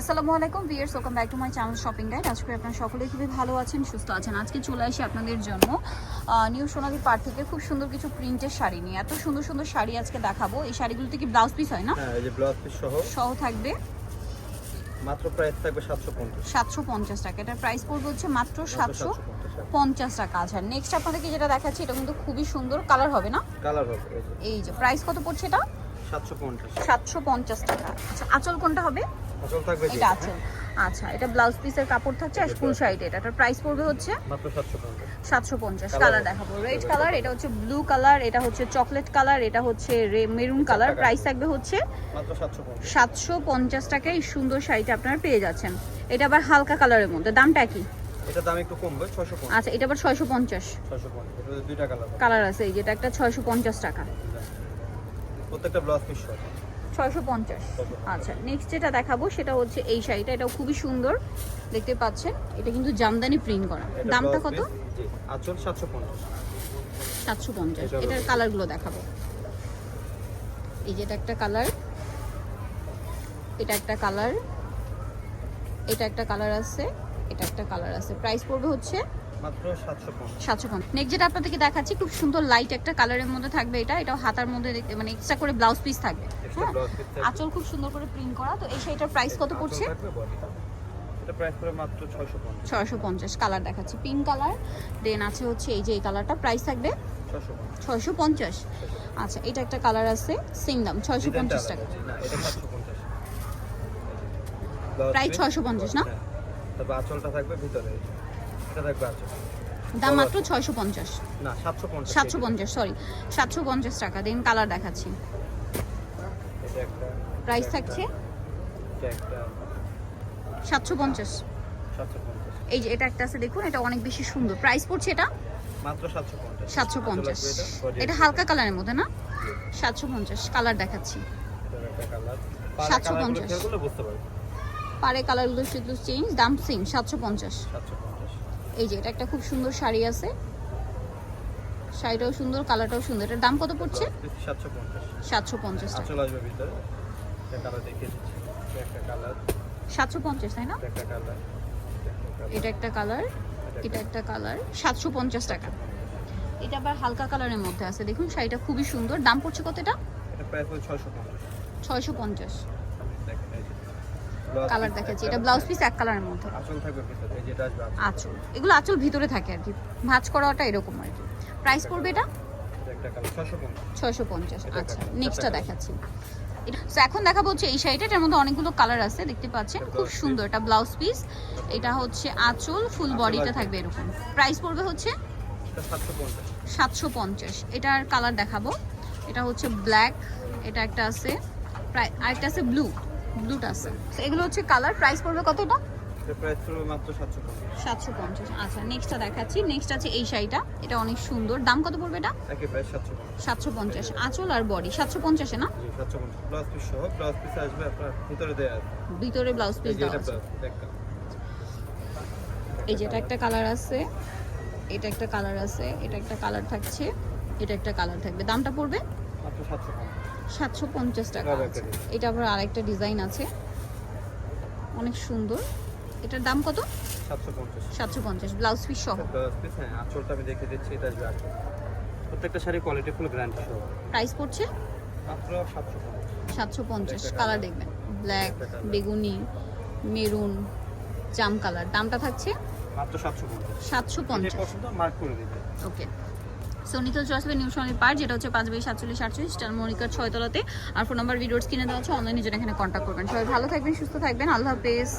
আসসালামু আলাইকুম viewers welcome back to my channel shopping guide আজকে আপনারা সকলেই খুবই ভালো আছেন সুস্থ আছেন। আজকে চলে আসি আপনাদের জন্য নিউ সোনালি পার্ক থেকে খুব সুন্দর কিছু প্রিন্টের শাড়ি নিয়ে। এত সুন্দর সুন্দর শাড়ি আজকে দেখাবো। এই শাড়িগুলোতে কি ব্লাউজ পিস হয় না? হ্যাঁ এই যে ব্লাউজ পিস সহ। সহ থাকবে। মাত্র প্রাইস থাকবে সাতশো পঞ্চাশ। সাতশো পঞ্চাশ টাকা। এটার প্রাইস পড়বে হচ্ছে মাত্র সাতশো পঞ্চাশ পঞ্চাশ টাকা আচ্ছা নেক্সট আপনাদেরকে যেটা দেখাচ্ছি এটা কিন্তু খুবই সুন্দর। কালার হবে না? কালার হবে এই যে। প্রাইস কত পড়ছে এটা? সাতশো পঞ্চাশ। সাতশো পঞ্চাশ টাকা। আচ্ছা আঁচল কোনটা হবে? আসল থাকবে এটা আঁচল আচ্ছা এটা ব্লাউজ পিসের কাপড় থাকছে আর ফুল শাড়ি এটা এটার প্রাইস পড়বে হচ্ছে মাত্র সাতশো পঞ্চাশ। সাতশো পঞ্চাশ। Colour কালার দেখাবো। রেড কালার এটা হচ্ছে ব্লু কালার এটা হচ্ছে চকলেট কালার এটা হচ্ছে মেরুন কালার প্রাইস থাকবে হচ্ছে মাত্র সাতশো পঞ্চাশ। সাতশো পঞ্চাশ টাকায় এই সুন্দর শাড়িটা আপনারা পেয়ে যাচ্ছেন। এটা আবার হালকা কালারের মধ্যে। দামটা কি? এটা দাম একটু কমবে ছয়শো পঞ্চাশ। আচ্ছা এটা আবার ছয়শো পঞ্চাশ। ছয়শো পঞ্চাশ এটা দুইটা কালার কালার আছে এই যেটা একটা ছয়শো পঞ্চাশ টাকা। প্রত্যেকটা ব্লাউজ পিস সহ ছয়শো পঞ্চাশ। আচ্ছা নেক্সট যেটা দেখাবো সেটা হচ্ছে এই শাড়িটা। এটাও খুবই সুন্দর দেখতে পাচ্ছেন? এটা কিন্তু জামদানি প্রিন্ট করা। দামটা কত? আঁচল সাতশো পঞ্চাশ। সাতশো পঞ্চাশ। এটা হলো- এটার কালারগুলো দেখাবো। এই যেটা একটা কালার এটা একটা কালার এটা একটা কালার আছে এটা একটা কালার আছে। প্রাইস পড়বে হচ্ছে সাতশো পঞ্চাশ। নেক্সট যেটা আপনাদেরকে দেখাচ্ছি খুব সুন্দর লাইট একটা কালারের মধ্যে থাকবে এটা। এটাও হাতার মধ্যে মানে এক্সট্রা করে ব্লাউজ পিস থাকবে। হ্যাঁ? আঁচল খুব সুন্দর করে প্রিন্ট করা। তো এই শাড়িটার প্রাইস কত পড়ছে? এটা প্রাইস মাত্র কালার দেখাচ্ছি। পিঙ্ক কালার দেন আছে হচ্ছে এই যে এই কালারটা প্রাইস থাকবে ছয়শো পঞ্চাশ। ছয়শো পঞ্চাশ। আচ্ছা এটা একটা কালার আছে সেম দাম ছয়শো পঞ্চাশ টাকা। প্রায় 650 না? তবে আঁচলটা থাকবে ভিতরে। এটা থাকবে আঁচল দাম মাত্র ছয়শো পঞ্চাশ। না সাতশো পঞ্চাশ সাতশো পঞ্চাশ সরি সাতশো পঞ্চাশ টাকা। দেন কালার দেখাচ্ছি। এটা একটা প্রাইস থাকছে? এটা একটা সাতশো পঞ্চাশ। সাতশো পঞ্চাশ। এই যে এটা একটা আছে দেখুন এটা অনেক বেশি সুন্দর। প্রাইস পড়ছে এটা? মাত্র সাতশো পঞ্চাশ। সাতশো আঁচল পঞ্চাশ আসবে এটা, body এটা আসবে হালকা কালারের মধ্যে না? সাতশো পঞ্চাশ কালার দেখাচ্ছি। এটার একটা কালার। 750 খেয়াল করলে বুঝতে পারবে। পারে কালারগুলো শুধু চেঞ্জ দাম সেম সাতশো পঞ্চাশ। সাতশো পঞ্চাশ। এই যে এটা একটা খুব সুন্দর শাড়ি আছে। শাড়িটাও সুন্দর কালারটাও সুন্দর। এটার দাম কত পড়ছে? সাতশো পঞ্চাশ। সাতশো পঞ্চাশ তাই না? এটা একটা কালার। এটা একটা কালার। এটা একটা কালার। সাতশো পঞ্চাশ টাকা। এটা আবার হালকা কালারের মধ্যে আছে। দেখুন শাড়িটা খুবই সুন্দর। দাম পড়ছে কত এটা? ছয়শো পঞ্চাশ ছয়শো পঞ্চাশ দেখেন এই যে Blouse কালার দেখাচ্ছি। এটা ব্লাউজ পিস এক কালারের মধ্যে আঁচল থাকবে ভিতরে যেটা আসবে আঁচল। আঁচল। এগুলো আঁচল ভিতরে থাকে আর কি। ভাঁজ করাটা এরকম আর কি। প্রাইস পড়বে এটা? ছয়শো পঞ্চাশ। আচ্ছা নেক্সটটা দেখাচ্ছি। এটা- so এখন দেখাবো হচ্ছে এই শাড়িটা। এটার মধ্যে অনেকগুলো কালার আছে দেখতে পাচ্ছেন। খুব সুন্দর এটা ব্লাউজ পিস এটা হচ্ছে আঁচল ফুল বডিটা থাকবে এরকম। প্রাইস পড়বে হচ্ছে? সাতশো পঞ্চাশ। সাতশো পঞ্চাশ। এটার কালার দেখাবো। এটা হচ্ছে ব্ল্যাক এটা একটা আছে। প্রায় আরেকটা আছে ব্লু ব্লুটা আছে। এগুলো হচ্ছে কালার প্রাইস পড়বে কত এটা? আচ্ছা নেক্সটটা দেখাচ্ছি। নেক্সট আছে এই শাড়িটা। এটা অনেক সুন্দর। দাম কত পড়বে এটা? সাতশো পঞ্চাশ। আঁচল আর বডি সাতশো পঞ্চাশে না? ভিতরে ব্লাউজ এই পিস যে এটা একটা কালার আছে। এটা একটা কালার আছে। এটা একটা কালার থাকছে। এটা একটা কালার থাকবে। দামটা পড়বে? সাতশো পঞ্চাশ টাকা আবার এটা আবার আরেকটা ডিজাইন আছে। অনেক সুন্দর। এটার দাম কত? সাতশো পঞ্চাশ। ব্লাউজ পিস সহ। হ্যাঁ আঁচলটা আমি দেখে দিচ্ছি এটা আসবে প্রত্যেকটা শাড়ি কোয়ালিটি ফুল গ্যারান্টি সহ। প্রাইস পড়ছে? মাত্র সাতশো পঞ্চাশ। কালার দেখবেন। ব্ল্যাক বেগুনি মেরুন জাম কালার দামটা থাকছে? মাত্র সাতশো পঞ্চাশ। সাতশো পঞ্চাশ। মার্ক করে ওকে সো নিতল চলে নিউ সোনালি পার্ক যেটা হচ্ছে পাঁচ বাই সাতচল্লিশ, আটচল্লিশ স্টার মনিকার ছয়তলাতে আর ফোন নাম্বার ভিডিওস কিনে দেওয়া হচ্ছে অনলাইনে যেন এখানে কন্ট্যাক্ট করবেন। সবাই ভালো থাকবেন, সুস্থ থাকবেন। আল্লাহ হাফেজ।